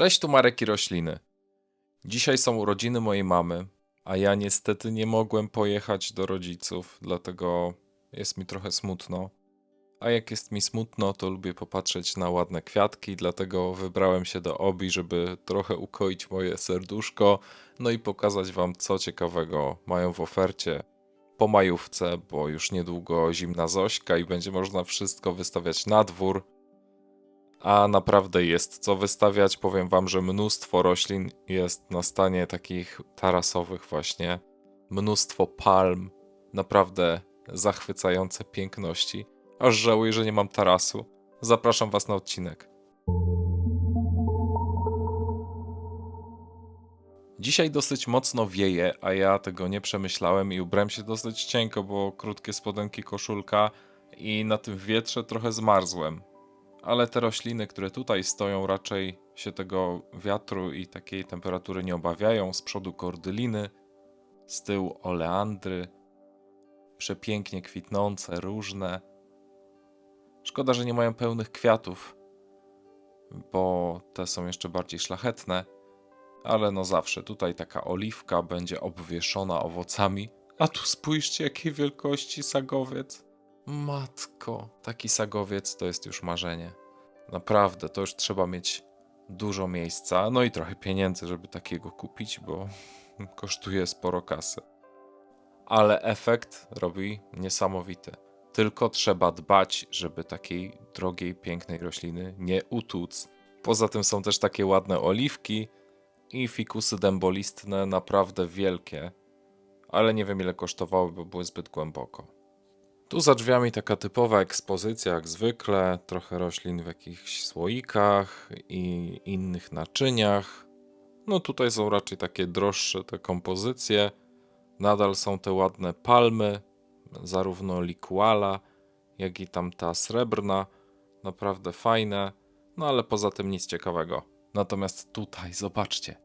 Cześć, tu Marek i rośliny. Dzisiaj są urodziny mojej mamy, a ja niestety nie mogłem pojechać do rodziców, dlatego jest mi trochę smutno. A jak jest mi smutno, to lubię popatrzeć na ładne kwiatki, dlatego wybrałem się do Obi, żeby trochę ukoić moje serduszko, no i pokazać wam, co ciekawego mają w ofercie po majówce, bo już niedługo zimna Zośka i będzie można wszystko wystawiać na dwór. A naprawdę jest co wystawiać. Powiem wam, że mnóstwo roślin jest na stanie takich tarasowych właśnie. Mnóstwo palm. Naprawdę zachwycające piękności. Aż żałuję, że nie mam tarasu. Zapraszam was na odcinek. Dzisiaj dosyć mocno wieje, a ja tego nie przemyślałem i ubrałem się dosyć cienko, bo krótkie spodenki, koszulka i na tym wietrze trochę zmarzłem. Ale te rośliny, które tutaj stoją, raczej się tego wiatru i takiej temperatury nie obawiają. Z przodu kordyliny, z tyłu oleandry, przepięknie kwitnące, różne. Szkoda, że nie mają pełnych kwiatów, bo te są jeszcze bardziej szlachetne. Ale no zawsze tutaj taka oliwka będzie obwieszona owocami. A tu spójrzcie, jakiej wielkości sagowiec. Matko, taki sagowiec to jest już marzenie. Naprawdę, to już trzeba mieć dużo miejsca, no i trochę pieniędzy, żeby takiego kupić, bo kosztuje sporo kasy. Ale efekt robi niesamowity. Tylko trzeba dbać, żeby takiej drogiej, pięknej rośliny nie utłuc. Poza tym są też takie ładne oliwki i fikusy dębolistne, naprawdę wielkie, ale nie wiem ile kosztowały, bo były zbyt głęboko. Tu za drzwiami taka typowa ekspozycja, jak zwykle, trochę roślin w jakichś słoikach i innych naczyniach. No tutaj są raczej takie droższe te kompozycje. Nadal są te ładne palmy, zarówno likuala, jak i tamta srebrna. Naprawdę fajne, no ale poza tym nic ciekawego. Natomiast tutaj, zobaczcie,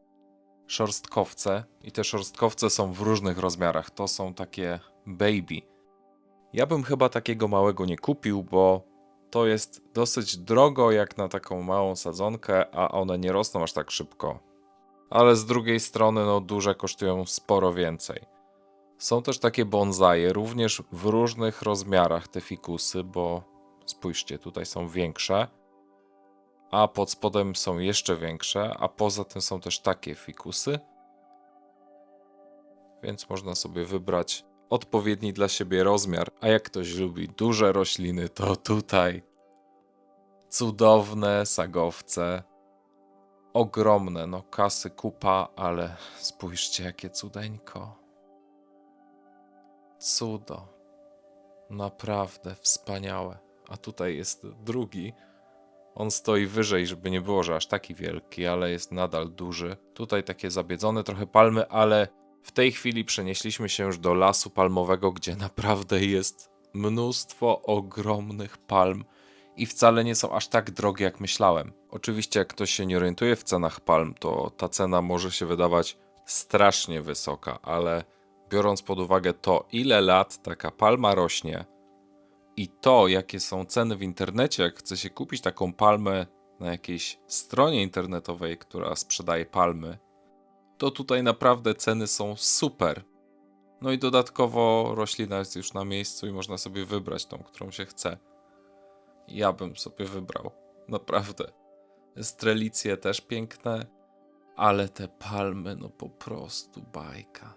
szorstkowce i te szorstkowce są w różnych rozmiarach. To są takie baby. Ja bym chyba takiego małego nie kupił, bo to jest dosyć drogo jak na taką małą sadzonkę, a one nie rosną aż tak szybko. Ale z drugiej strony, no duże kosztują sporo więcej. Są też takie bonsaje, również w różnych rozmiarach te fikusy, bo spójrzcie, tutaj są większe, a pod spodem są jeszcze większe, a poza tym są też takie fikusy. Więc można sobie wybrać odpowiedni dla siebie rozmiar. A jak ktoś lubi duże rośliny, to tutaj cudowne sagowce. Ogromne, no kasy kupa, ale spójrzcie jakie cudeńko. Cudo. Naprawdę wspaniałe. A tutaj jest drugi. On stoi wyżej, żeby nie było, że aż taki wielki, ale jest nadal duży. Tutaj takie zabiedzone trochę palmy, ale w tej chwili przenieśliśmy się już do lasu palmowego, gdzie naprawdę jest mnóstwo ogromnych palm i wcale nie są aż tak drogie, jak myślałem. Oczywiście, jak ktoś się nie orientuje w cenach palm, to ta cena może się wydawać strasznie wysoka, ale biorąc pod uwagę to, ile lat taka palma rośnie i to, jakie są ceny w internecie, jak chce się kupić taką palmę na jakiejś stronie internetowej, która sprzedaje palmy, to tutaj naprawdę ceny są super. No i dodatkowo roślina jest już na miejscu i można sobie wybrać tą, którą się chce. Ja bym sobie wybrał. Naprawdę. Strelicje też piękne, ale te palmy, no po prostu bajka.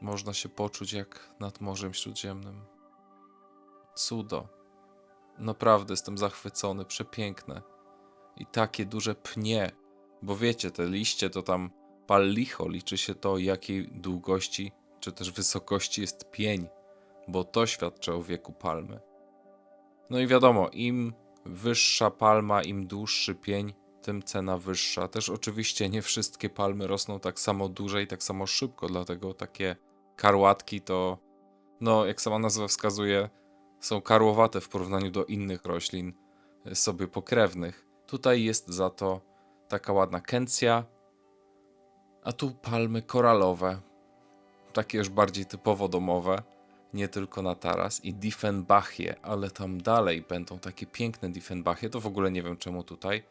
Można się poczuć jak nad Morzem Śródziemnym. Cudo. Naprawdę jestem zachwycony, przepiękne. I takie duże pnie, bo wiecie, te liście to tam pal licho, liczy się to, jakiej długości czy też wysokości jest pień, bo to świadczy o wieku palmy. No i wiadomo, im wyższa palma, im dłuższy pień, tym cena wyższa. Też oczywiście nie wszystkie palmy rosną tak samo duże i tak samo szybko, dlatego takie karłatki to, no jak sama nazwa wskazuje, są karłowate w porównaniu do innych roślin e, sobie pokrewnych. Tutaj jest za to taka ładna kencja, a tu palmy koralowe, takie już bardziej typowo domowe, nie tylko na taras i Diefenbachie, ale tam dalej będą takie piękne Diefenbachie, to w ogóle nie wiem czemu tutaj,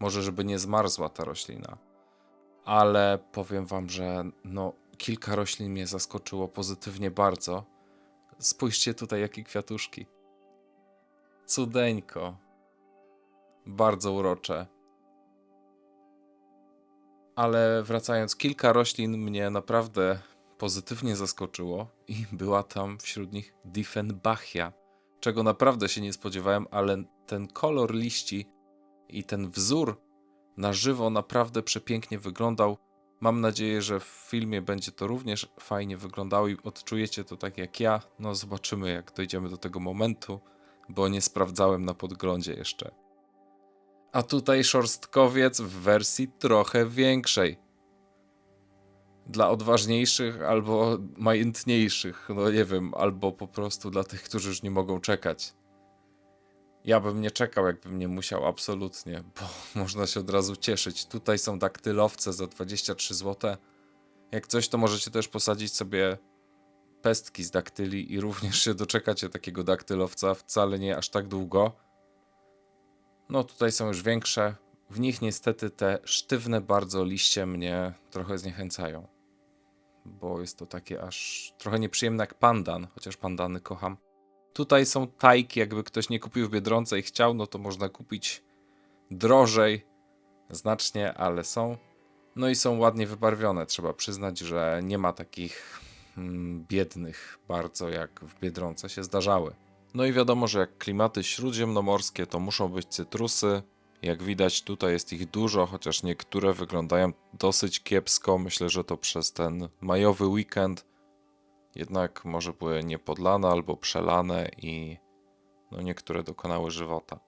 Może, żeby nie zmarzła ta roślina. Ale powiem wam, że no, kilka roślin mnie zaskoczyło pozytywnie bardzo. Spójrzcie tutaj, jakie kwiatuszki. Cudeńko. Bardzo urocze. Ale wracając, kilka roślin mnie naprawdę pozytywnie zaskoczyło i była tam wśród nich Diefenbachia, czego naprawdę się nie spodziewałem, ale ten kolor liści i ten wzór na żywo naprawdę przepięknie wyglądał. Mam nadzieję, że w filmie będzie to również fajnie wyglądało i odczujecie to tak jak ja. No zobaczymy jak dojdziemy do tego momentu, bo nie sprawdzałem na podglądzie jeszcze. A tutaj szorstkowiec w wersji trochę większej. Dla odważniejszych albo majętniejszych, no nie wiem, albo po prostu dla tych, którzy już nie mogą czekać. Ja bym nie czekał, jakbym nie musiał, absolutnie, bo można się od razu cieszyć. Tutaj są daktylowce za 23 zł. Jak coś, to możecie też posadzić sobie pestki z daktyli i również się doczekacie takiego daktylowca wcale nie aż tak długo. No tutaj są już większe. W nich niestety te sztywne bardzo liście mnie trochę zniechęcają. Bo jest to takie aż trochę nieprzyjemne jak pandan, chociaż pandany kocham. Tutaj są tajki, jakby ktoś nie kupił w Biedronce i chciał, no to można kupić drożej znacznie, ale są. No i są ładnie wybarwione. Trzeba przyznać, że nie ma takich mm, biednych bardzo jak w Biedronce się zdarzały. No i wiadomo, że jak klimaty śródziemnomorskie, to muszą być cytrusy. Jak widać, tutaj jest ich dużo, chociaż niektóre wyglądają dosyć kiepsko. Myślę, że to przez ten majowy weekend jednak może były niepodlane albo przelane i no niektóre dokonały żywota.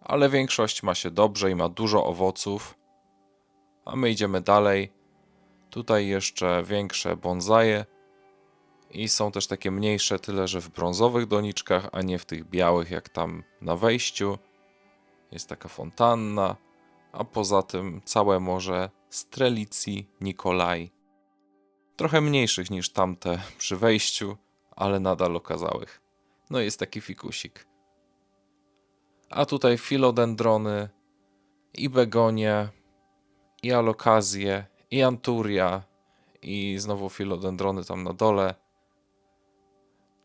Ale większość ma się dobrze i ma dużo owoców. A my idziemy dalej. Tutaj jeszcze większe bonsaje i są też takie mniejsze, tyle że w brązowych doniczkach, a nie w tych białych jak tam na wejściu. Jest taka fontanna, a poza tym całe morze Strelicji Nikolaj trochę mniejszych niż tamte przy wejściu, ale nadal okazałych. No jest taki fikusik. A tutaj filodendrony i begonie i alokazje i anturia i znowu filodendrony tam na dole.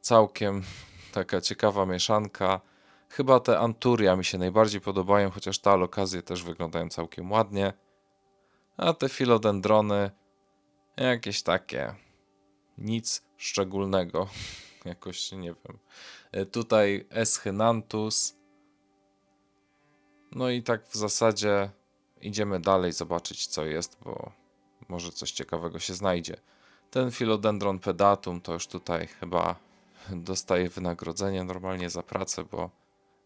Całkiem taka ciekawa mieszanka. Chyba te anturia mi się najbardziej podobają, chociaż te alokazje też wyglądają całkiem ładnie. A te filodendrony Jakieś takie. Nic szczególnego. Jakoś nie wiem. E, Tutaj Eschynanthus. No i tak w zasadzie idziemy dalej zobaczyć co jest, bo może coś ciekawego się znajdzie. Ten Philodendron pedatum to już tutaj chyba dostaje wynagrodzenie normalnie za pracę, bo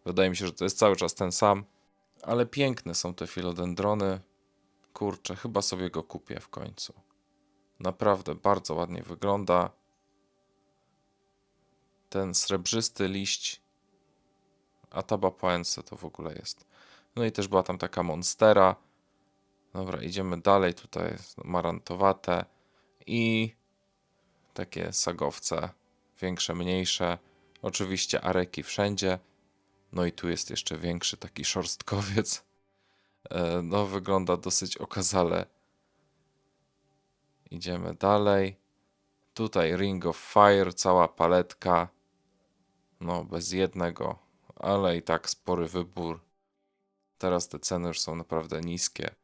wydaje mi się, że to jest cały czas ten sam. Ale piękne są te filodendrony. Kurczę, chyba sobie go kupię w końcu. Naprawdę bardzo ładnie wygląda. Ten srebrzysty liść Atabapoense to w ogóle jest. No i też była tam taka monstera. Dobra, idziemy dalej. Tutaj marantowate i takie sagowce. Większe, mniejsze. Oczywiście areki wszędzie. No i tu jest jeszcze większy taki szorstkowiec. E, No, wygląda dosyć okazale. Idziemy dalej. Tutaj Ring of Fire, cała paletka. No, bez jednego, ale i tak spory wybór. Teraz te ceny już są naprawdę niskie.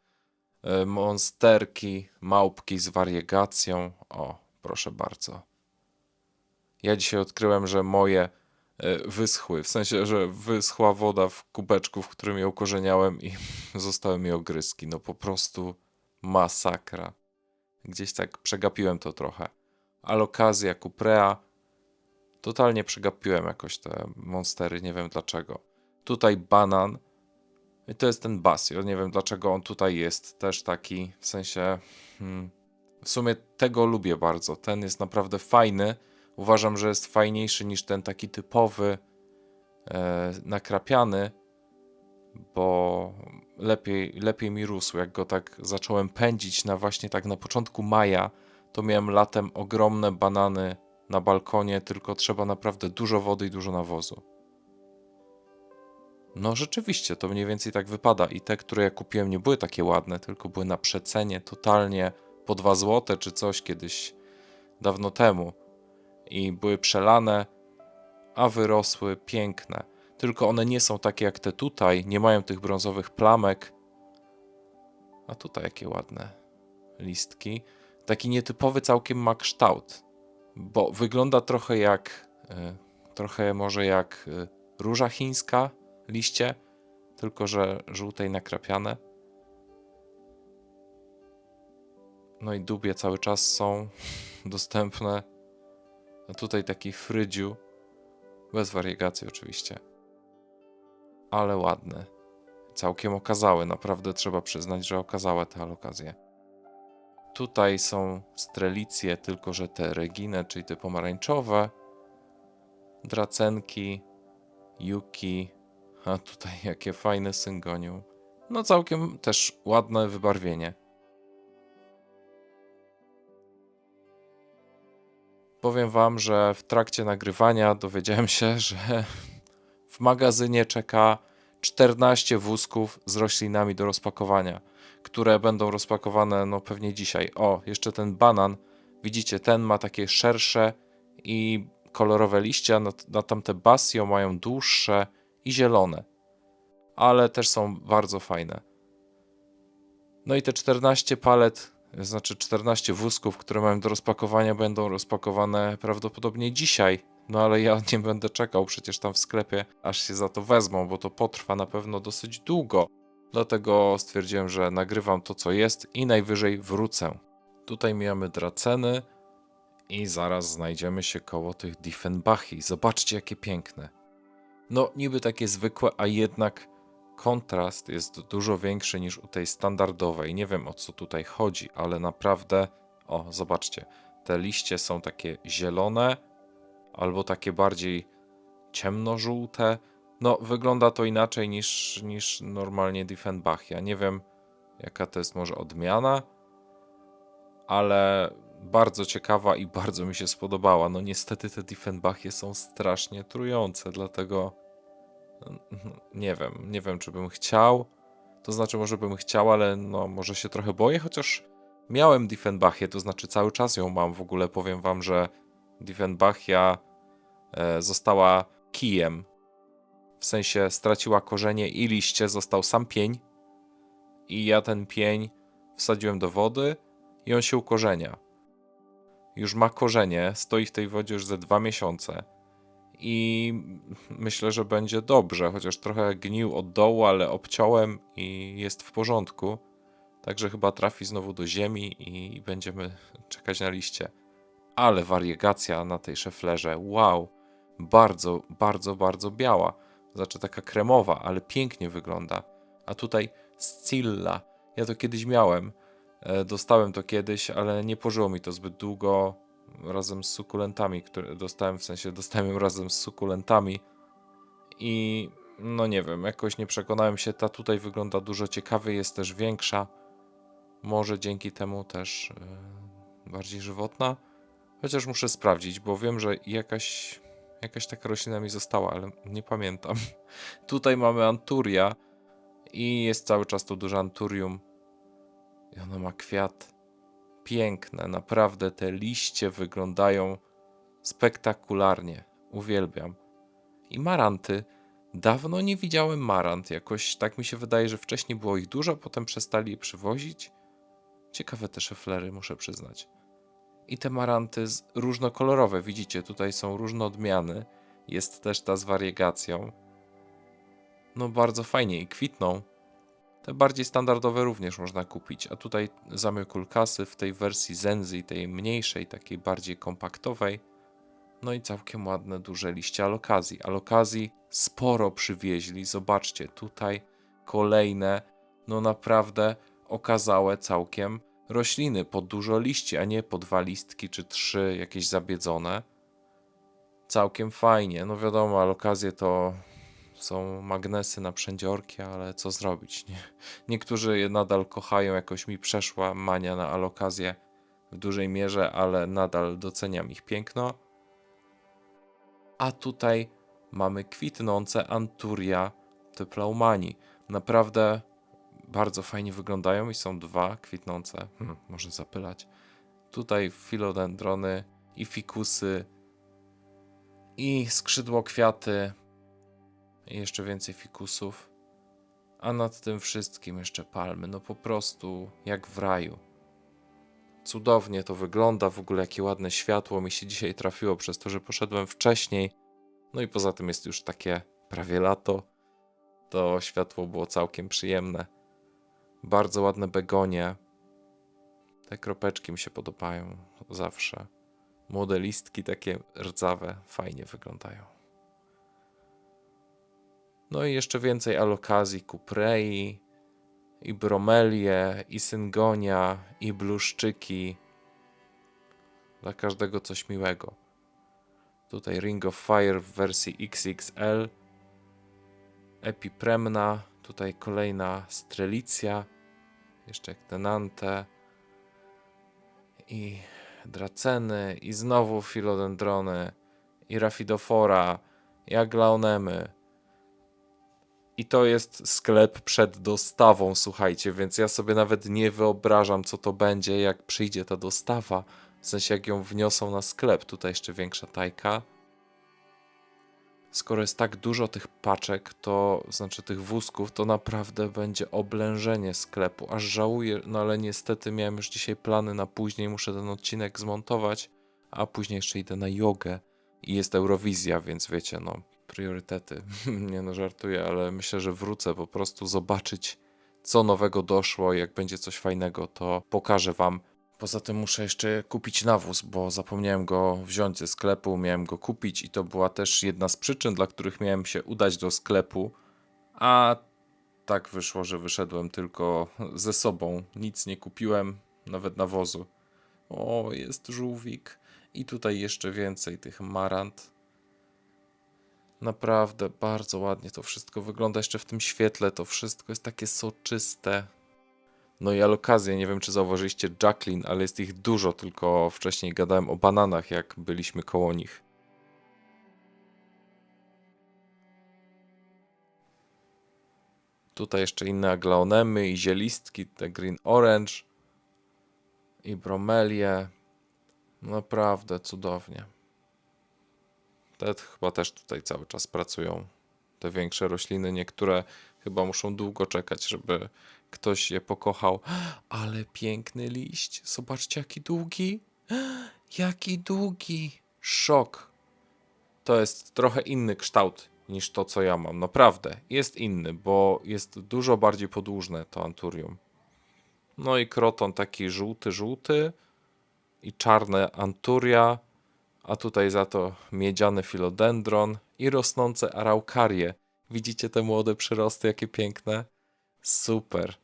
E, Monsterki, małpki z wariegacją. O, proszę bardzo. Ja dzisiaj odkryłem, że moje e, wyschły. W sensie, że wyschła woda w kubeczku, w którym je ukorzeniałem i zostały mi ogryzki. No po prostu masakra. Gdzieś tak przegapiłem to trochę. Alokazja, Cuprea. Totalnie przegapiłem jakoś te monstery, nie wiem dlaczego. Tutaj banan. I to jest ten Basio. Nie wiem dlaczego on tutaj jest też taki, w sensie. Hmm, w sumie tego lubię bardzo. Ten jest naprawdę fajny. Uważam, że jest fajniejszy niż ten taki typowy e, nakrapiany, bo lepiej, lepiej mi rósł. Jak go tak zacząłem pędzić na właśnie tak na początku maja, to miałem latem ogromne banany na balkonie, tylko trzeba naprawdę dużo wody i dużo nawozu. No rzeczywiście, to mniej więcej tak wypada. I te, które ja kupiłem, nie były takie ładne, tylko były na przecenie totalnie po 2 złote czy coś kiedyś dawno temu. I były przelane, a wyrosły piękne. Tylko one nie są takie jak te tutaj, nie mają tych brązowych plamek. A tutaj jakie ładne listki. Taki nietypowy całkiem ma kształt, bo wygląda trochę jak, e, trochę może jak e, róża chińska, liście, tylko że żółte i nakrapiane. No i dubie cały czas są dostępne. A tutaj taki frydziu, bez wariegacji oczywiście, ale ładne. Całkiem okazałe, naprawdę trzeba przyznać, że okazałe te alokazje. Tutaj są strelicje, tylko że te regine, czyli te pomarańczowe, dracenki, yuki, a tutaj jakie fajne syngonium. No całkiem też ładne wybarwienie. Powiem wam, że w trakcie nagrywania dowiedziałem się, że w magazynie czeka 14 wózków z roślinami do rozpakowania, które będą rozpakowane no pewnie dzisiaj. O, jeszcze ten banan, widzicie, ten ma takie szersze i kolorowe liście, na, na tamte basio mają dłuższe i zielone, ale też są bardzo fajne. No i te 14 palet, znaczy 14 wózków, które mają do rozpakowania, będą rozpakowane prawdopodobnie dzisiaj. No ale ja nie będę czekał przecież tam w sklepie, aż się za to wezmą, bo to potrwa na pewno dosyć długo. Dlatego stwierdziłem, że nagrywam to, co jest i najwyżej wrócę. Tutaj mamy draceny i zaraz znajdziemy się koło tych Diefenbachi. Zobaczcie, jakie piękne. No, niby takie zwykłe, a jednak kontrast jest dużo większy niż u tej standardowej. Nie wiem o co tutaj chodzi, ale naprawdę. O, zobaczcie. Te liście są takie zielone, albo takie bardziej ciemnożółte. No, wygląda to inaczej niż, niż normalnie Diefenbachia. Nie wiem, jaka to jest może odmiana, ale bardzo ciekawa i bardzo mi się spodobała. No niestety te Diefenbachie są strasznie trujące, dlatego nie wiem, nie wiem czy bym chciał. To znaczy może bym chciał, ale no może się trochę boję, chociaż miałem Diefenbachię, to znaczy cały czas ją mam. W ogóle powiem wam, że Diefenbachia e, została kijem. W sensie straciła korzenie i liście, został sam pień. I ja ten pień wsadziłem do wody i on się ukorzenia. Już ma korzenie, stoi w tej wodzie już ze dwa miesiące. I myślę, że będzie dobrze, chociaż trochę gnił od dołu, ale obciąłem i jest w porządku. Także chyba trafi znowu do ziemi i będziemy czekać na liście. Ale wariegacja na tej szeflerze, wow! Bardzo, bardzo, bardzo biała. Znaczy taka kremowa, ale pięknie wygląda. A tutaj Scilla. Ja to kiedyś miałem. E, Dostałem to kiedyś, ale nie pożyło mi to zbyt długo razem z sukulentami, które dostałem, w sensie dostałem ją razem z sukulentami. I no nie wiem, jakoś nie przekonałem się, ta tutaj wygląda dużo ciekawiej, jest też większa, może dzięki temu też yy, bardziej żywotna, chociaż muszę sprawdzić, bo wiem, że jakaś, jakaś taka roślina mi została, ale nie pamiętam. tutaj mamy Anturia i jest cały czas to duże Anturium. I ona ma kwiat piękne, naprawdę te liście wyglądają spektakularnie. Uwielbiam. I maranty. Dawno nie widziałem marant. Jakoś tak mi się wydaje, że wcześniej było ich dużo, potem przestali je przywozić. Ciekawe te szeflery, muszę przyznać. I te maranty różnokolorowe, widzicie, tutaj są różne odmiany. Jest też ta z wariegacją. No bardzo fajnie i kwitną. Te bardziej standardowe również można kupić, a tutaj zamiar kulkasy w tej wersji Zenzy, tej mniejszej, takiej bardziej kompaktowej. No i całkiem ładne, duże liście alokazji. Alokazji sporo przywieźli, zobaczcie, tutaj kolejne, no naprawdę okazałe całkiem rośliny, po dużo liści, a nie po dwa listki czy trzy jakieś zabiedzone. Całkiem fajnie, no wiadomo, alokazje to są magnesy na przędziorki, ale co zrobić? Nie? Niektórzy je nadal kochają, jakoś mi przeszła mania na alokazję w dużej mierze, ale nadal doceniam ich piękno. A tutaj mamy kwitnące anturia. te plaumani. Naprawdę bardzo fajnie wyglądają i są dwa kwitnące. Hmm, może zapylać. Tutaj filodendrony i fikusy i skrzydło kwiaty jeszcze więcej fikusów. A nad tym wszystkim jeszcze palmy. No po prostu jak w raju. Cudownie to wygląda, w ogóle jakie ładne światło mi się dzisiaj trafiło przez to, że poszedłem wcześniej. No i poza tym jest już takie prawie lato. To światło było całkiem przyjemne. Bardzo ładne begonie. Te kropeczki mi się podobają zawsze. Młode listki takie rdzawe fajnie wyglądają. No i jeszcze więcej alokazji kuprei, i bromelie, i syngonia, i bluszczyki. Dla każdego coś miłego. Tutaj Ring of Fire w wersji XXL. Epipremna. Tutaj kolejna Strelicja. Jeszcze Tenante. I Draceny. I znowu Philodendrony. I Rafidofora. I Aglaonemy. I to jest sklep przed dostawą, słuchajcie, więc ja sobie nawet nie wyobrażam, co to będzie, jak przyjdzie ta dostawa. W sensie, jak ją wniosą na sklep. Tutaj jeszcze większa tajka. Skoro jest tak dużo tych paczek, to znaczy tych wózków, to naprawdę będzie oblężenie sklepu. Aż żałuję, no ale niestety miałem już dzisiaj plany na później, muszę ten odcinek zmontować, a później jeszcze idę na jogę i jest Eurowizja, więc wiecie, no, priorytety. Nie no, żartuję, ale myślę, że wrócę po prostu zobaczyć, co nowego doszło. Jak będzie coś fajnego, to pokażę wam. Poza tym muszę jeszcze kupić nawóz, bo zapomniałem go wziąć ze sklepu, miałem go kupić i to była też jedna z przyczyn, dla których miałem się udać do sklepu, a tak wyszło, że wyszedłem tylko ze sobą. Nic nie kupiłem, nawet nawozu. O, jest żółwik. I tutaj jeszcze więcej tych marant. Naprawdę bardzo ładnie to wszystko wygląda. Jeszcze w tym świetle to wszystko jest takie soczyste. No i alokazje, nie wiem czy zauważyliście Jacqueline, ale jest ich dużo, tylko wcześniej gadałem o bananach, jak byliśmy koło nich. Tutaj jeszcze inne aglaonemy i zielistki, te green orange i bromelie. Naprawdę cudownie. Te chyba też tutaj cały czas pracują. Te większe rośliny, niektóre chyba muszą długo czekać, żeby ktoś je pokochał. Ale piękny liść. Zobaczcie, jaki długi. Jaki długi. Szok. To jest trochę inny kształt niż to, co ja mam. Naprawdę. Jest inny, bo jest dużo bardziej podłużne to anturium. No i kroton taki żółty, żółty i czarne anturia, a tutaj za to miedziany filodendron i rosnące araukarie. Widzicie te młode przyrosty, jakie piękne? Super.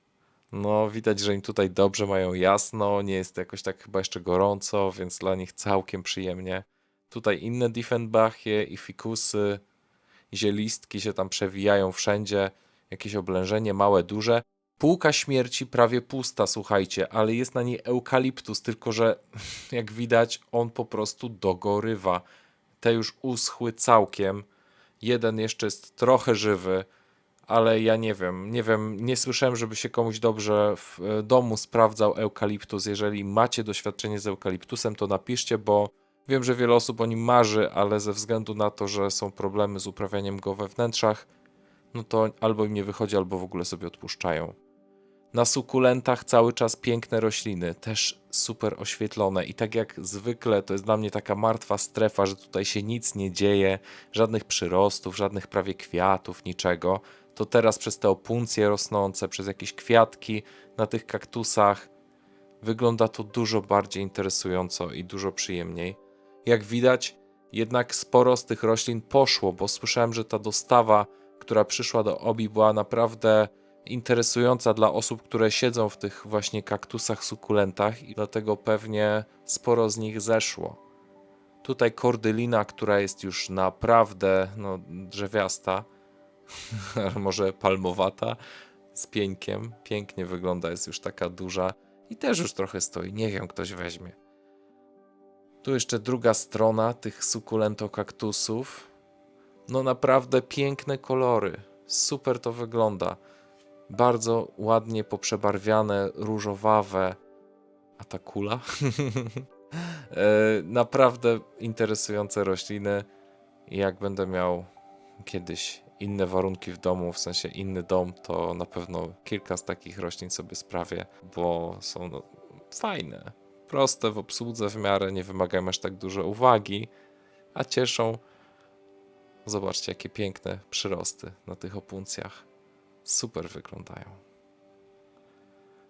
No, widać, że im tutaj dobrze mają jasno, nie jest jakoś tak chyba jeszcze gorąco, więc dla nich całkiem przyjemnie. Tutaj inne Diefenbachie i fikusy, zielistki się tam przewijają wszędzie, jakieś oblężenie małe, duże. Półka śmierci prawie pusta, słuchajcie, ale jest na niej eukaliptus, tylko że jak widać on po prostu dogorywa. Te już uschły całkiem. Jeden jeszcze jest trochę żywy, ale ja nie wiem, nie wiem, nie słyszałem, żeby się komuś dobrze w e, domu sprawdzał eukaliptus. Jeżeli macie doświadczenie z eukaliptusem, to napiszcie, bo wiem, że wiele osób o nim marzy, ale ze względu na to, że są problemy z uprawianiem go we wnętrzach, no to albo im nie wychodzi, albo w ogóle sobie odpuszczają. Na sukulentach cały czas piękne rośliny, też super oświetlone i tak jak zwykle to jest dla mnie taka martwa strefa, że tutaj się nic nie dzieje, żadnych przyrostów, żadnych prawie kwiatów, niczego. To teraz przez te opuncje rosnące, przez jakieś kwiatki na tych kaktusach wygląda to dużo bardziej interesująco i dużo przyjemniej. Jak widać, jednak sporo z tych roślin poszło, bo słyszałem, że ta dostawa, która przyszła do Obi, była naprawdę interesująca dla osób, które siedzą w tych właśnie kaktusach, sukulentach i dlatego pewnie sporo z nich zeszło. Tutaj kordylina, która jest już naprawdę no, drzewiasta, może palmowata, z pieńkiem. Pięknie wygląda, jest już taka duża i też już trochę stoi. Nie wiem, ktoś weźmie. Tu jeszcze druga strona tych sukulentokaktusów. No naprawdę piękne kolory. Super to wygląda. Bardzo ładnie poprzebarwiane, różowawe. A ta kula? E, Naprawdę interesujące rośliny. Jak będę miał kiedyś inne warunki w domu, w sensie inny dom, to na pewno kilka z takich roślin sobie sprawię, bo są no, fajne, proste w obsłudze w miarę, nie wymagają aż tak dużo uwagi, a cieszą. Zobaczcie, jakie piękne przyrosty na tych opuncjach. Super wyglądają.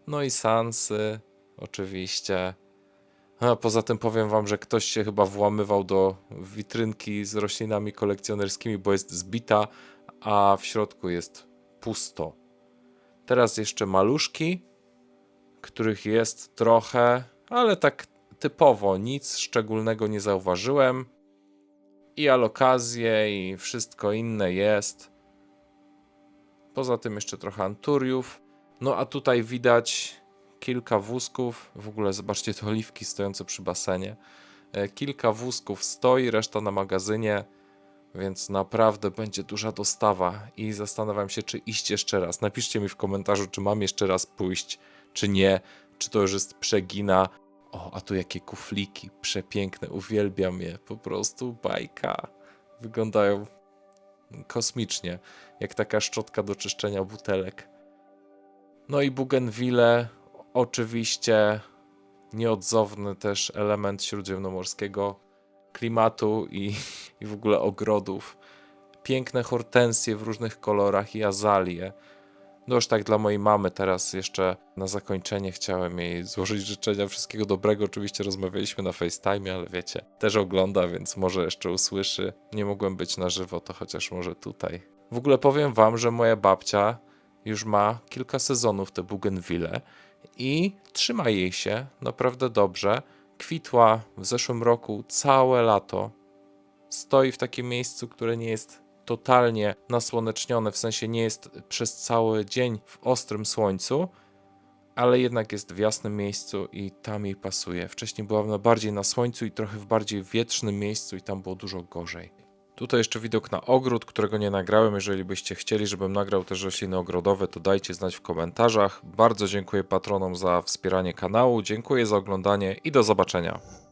No i sansy, oczywiście. A poza tym powiem wam, że ktoś się chyba włamywał do witrynki z roślinami kolekcjonerskimi, bo jest zbita, a w środku jest pusto. Teraz jeszcze maluszki, których jest trochę, ale tak typowo nic szczególnego nie zauważyłem. I alokazje, i wszystko inne jest. Poza tym jeszcze trochę anturiów. No a tutaj widać kilka wózków. W ogóle zobaczcie te oliwki stojące przy basenie. E, Kilka wózków stoi, reszta na magazynie, więc naprawdę będzie duża dostawa. I zastanawiam się, czy iść jeszcze raz. Napiszcie mi w komentarzu, czy mam jeszcze raz pójść, czy nie. Czy to już jest przegina. O, a tu jakie kufliki przepiękne, uwielbiam je. Po prostu bajka. Wyglądają kosmicznie, jak taka szczotka do czyszczenia butelek. No i Bougainville, oczywiście nieodzowny też element śródziemnomorskiego klimatu i, i w ogóle ogrodów. Piękne hortensje w różnych kolorach i azalie. No już tak dla mojej mamy teraz jeszcze na zakończenie chciałem jej złożyć życzenia wszystkiego dobrego. Oczywiście rozmawialiśmy na FaceTime, ale wiecie, też ogląda, więc może jeszcze usłyszy. Nie mogłem być na żywo, to chociaż może tutaj. W ogóle powiem wam, że moja babcia już ma kilka sezonów te Bougainville i trzyma jej się naprawdę dobrze. Kwitła w zeszłym roku całe lato. Stoi w takim miejscu, które nie jest totalnie nasłonecznione, w sensie nie jest przez cały dzień w ostrym słońcu, ale jednak jest w jasnym miejscu i tam jej pasuje. Wcześniej była ona bardziej na słońcu i trochę w bardziej wietrznym miejscu i tam było dużo gorzej. Tutaj jeszcze widok na ogród, którego nie nagrałem. Jeżeli byście chcieli, żebym nagrał też rośliny ogrodowe, to dajcie znać w komentarzach. Bardzo dziękuję patronom za wspieranie kanału, dziękuję za oglądanie i do zobaczenia.